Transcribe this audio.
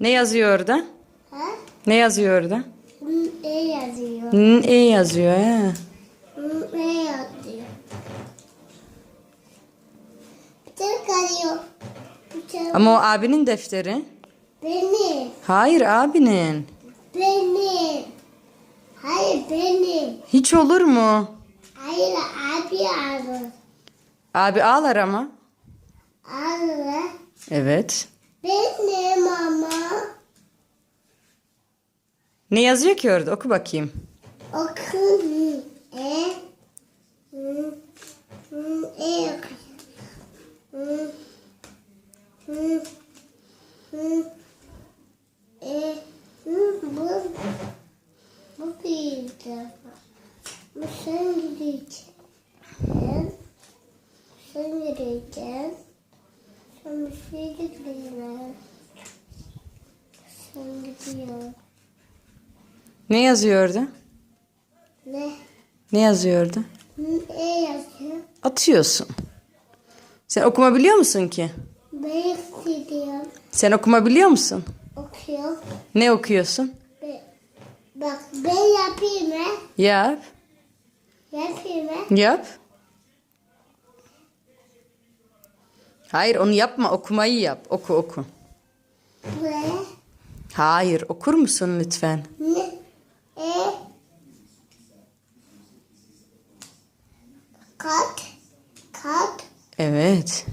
Ne yazıyor orada? Ha? Ne yazıyor orada? E yazıyor. N E yazıyor he. E yazıyor. Bir tane Ama o abinin defteri. benim. Hayır abinin. Benim. Hayır benim. Hiç olur mu? Hayır abi alır. Abi ağlar ama. Alır. Evet. Benim ama. Ne yazıyor ki orada? Oku bakayım. Okun. E. E. E. Sen gideceksin. Sen gideceksin. Sen bir şey gideceksin. Sen gidiyorsun. Ne yazıyor orada? Ne? Ne yazıyor orada? E yazıyor. Atıyorsun. Sen okuma biliyor musun ki? Ben gidiyorum. Sen okuma biliyor musun? Okuyorum. Ne okuyorsun? Be- bak ben yapayım mı? Yap. Yapayım mı? Yap. Hayır onu yapma. Okumayı yap. Oku oku. Buraya. Hayır okur musun lütfen? Ne? Cut. kat kat Evet.